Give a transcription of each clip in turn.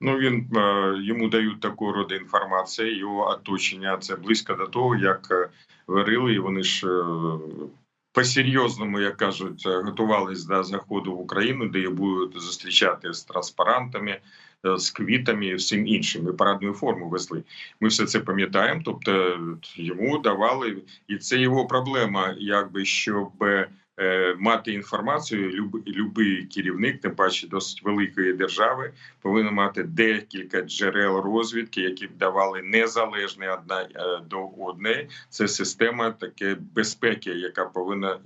Ну він е, йому дають таку роду інформації. Його оточення це близько до того, як е, варили, і вони ж е, по-серйозному, як кажуть, готувались до заходу в Україну, де їх будуть зустрічати з транспарантами, з квітами і всім іншим. І парадну форму везли. Ми все це пам'ятаємо. Тобто йому давали, і це його проблема, якби щоб. Е, Мати інформацію, люб, любий керівник, тим паче досить великої держави, повинен мати декілька джерел розвідки, які б давали незалежні одна е, до одної. Це система таке безпеки, яка повинна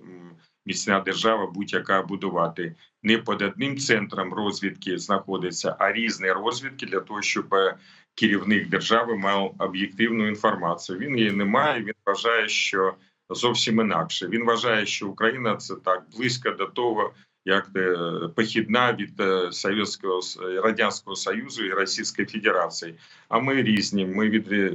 міцна держава будь-яка будувати. Не під одним центром розвідки знаходиться, а різні розвідки для того, щоб е, керівник держави мав об'єктивну інформацію. Він її не має. Він вважає, що зовсім інакше. Він вважає, що Україна це так близько до того, як е, похідна від е, Совєтського радянського союзу і Російської Федерації. А ми різні. Ми від е,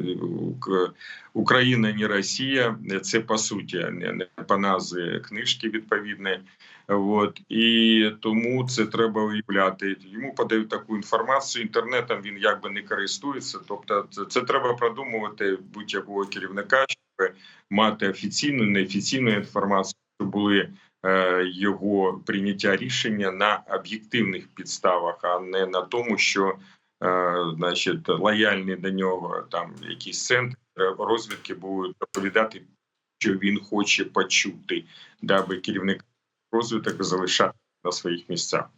Україна, не Росія. Це по суті не, по назві книжки відповідної. От і тому це треба виявляти. Йому подають таку інформацію. Інтернетом він якби не користується. Тобто, це, це треба продумувати будь-якого керівника, мати офіційну, неофіційну інформацію, щоб були е, його прийняття рішення на об'єктивних підставах, а не на тому, що е, значить лояльні до нього там якісь центри розвідки будуть доповідати, що він хоче почути, даби керівник розвиток залишати на своїх місцях.